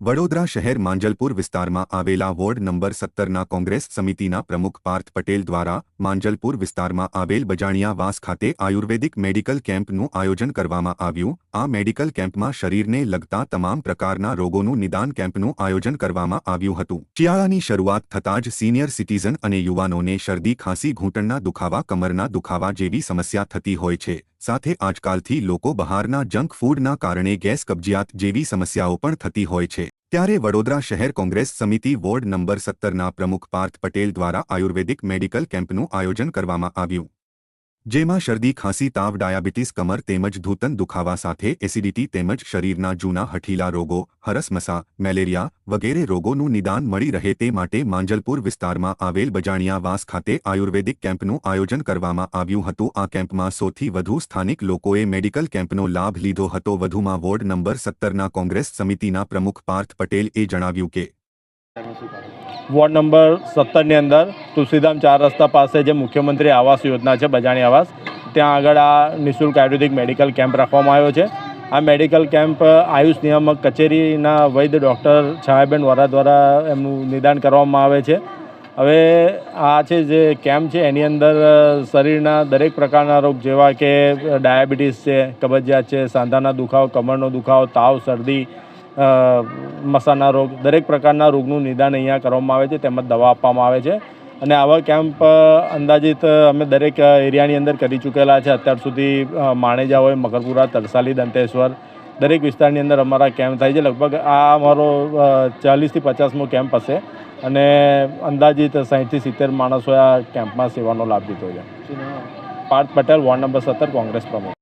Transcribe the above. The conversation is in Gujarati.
વડોદરા શહેર માંજલપુર વિસ્તારમાં આવેલા વોર્ડ નંબર સત્તરના કોંગ્રેસ સમિતિના પ્રમુખ પાર્થ પટેલ દ્વારા માંજલપુર વિસ્તારમાં આવેલ બજાણિયા વાસ ખાતે આયુર્વેદિક મેડિકલ કેમ્પનું આયોજન કરવામાં આવ્યું. આ મેડિકલ કેમ્પમાં શરીરને લગતા તમામ પ્રકારના રોગોનું નિદાન કેમ્પનું આયોજન કરવામાં આવ્યું હતું. શિયાળાની શરૂઆત થતાં જ સિનિયર સિટીઝન અને યુવાનોને શરદી, ખાંસી, ઘૂંટણના દુખાવા, કમરના દુખાવા જેવી સમસ્યા થતી હોય છે. સાથે આજકાલથી લોકો બહારના જંક ફૂડના કારણે ગેસ કબજિયાત જેવી સમસ્યાઓ પણ થતી હોય છે. ત્યારે વડોદરા શહેર કોંગ્રેસ સમિતિ વોર્ડ નંબર સત્તરના પ્રમુખ પાર્થ પટેલ દ્વારા આયુર્વેદિક મેડિકલ કેમ્પનું આયોજન કરવામાં આવ્યું. જેમાં શરદી, ખાંસી, તાવ, ડાયાબિટીસ, કમર તેમજ ધૂતન દુખાવા સાથે એસિડિટી તેમજ શરીરના જૂના હઠીલા રોગો હરસમસા મેલેરિયા વગેરે રોગોનું નિદાન મળી રહે તે માટે માંજલપુર વિસ્તારમાં આવેલ બજાણિયા વાસ ખાતે આયુર્વેદિક કેમ્પનું આયોજન કરવામાં આવ્યું હતું. આ કેમ્પમાં સૌથી વધુ સ્થાનિક લોકોએ મેડિકલ કેમ્પનો લાભ લીધો હતો. વધુમાં વોર્ડ નંબર સત્તરના કોંગ્રેસ સમિતિના પ્રમુખ પાર્થ પટેલ એ જણાવ્યું કે વોર્ડ નંબર સત્તરની અંદર તુલસીધામ ચાર રસ્તા પાસે જે મુખ્યમંત્રી આવાસ યોજના છે, બજાણી આવાસ, ત્યાં આગળ આ નિઃશુલ્ક આયુર્વેદિક મેડિકલ કેમ્પ રાખવામાં આવ્યો છે. આ મેડિકલ કેમ્પ આયુષ નિયામક કચેરીના વૈદ્ય ડૉક્ટર છાયાબેન વરા દ્વારા એમનું નિદાન કરવામાં આવે છે. હવે આ છે જે કેમ્પ છે, એની અંદર શરીરના દરેક પ્રકારના રોગ જેવા કે ડાયાબિટીસ છે, કબજિયાત છે, સાંધાના દુખાવો, કમરનો દુખાવો, તાવ, શરદી મસાના રોગ દરેક પ્રકારના રોગનું નિદાન અહીંયા કરવામાં આવે છે તેમજ દવા આપવામાં આવે છે. અને આવા કેમ્પ અંદાજિત અમે દરેક એરિયાની અંદર કરી ચૂકેલા છે. અત્યાર સુધી માણેજા હોય મકરપુરા તરસાલી દંતેશ્વર દરેક વિસ્તારની અંદર અમારા કેમ્પ થાય છે. લગભગ આ અમારો ચાલીસથી પચાસમો કેમ્પ હશે અને અંદાજિત સાહીઠથી સિત્તેર માણસોએ આ કેમ્પમાં સેવાનો લાભ લીધો છે. પાર્થ પટેલ વોર્ડ નંબર સત્તર કોંગ્રેસ પ્રમુખ.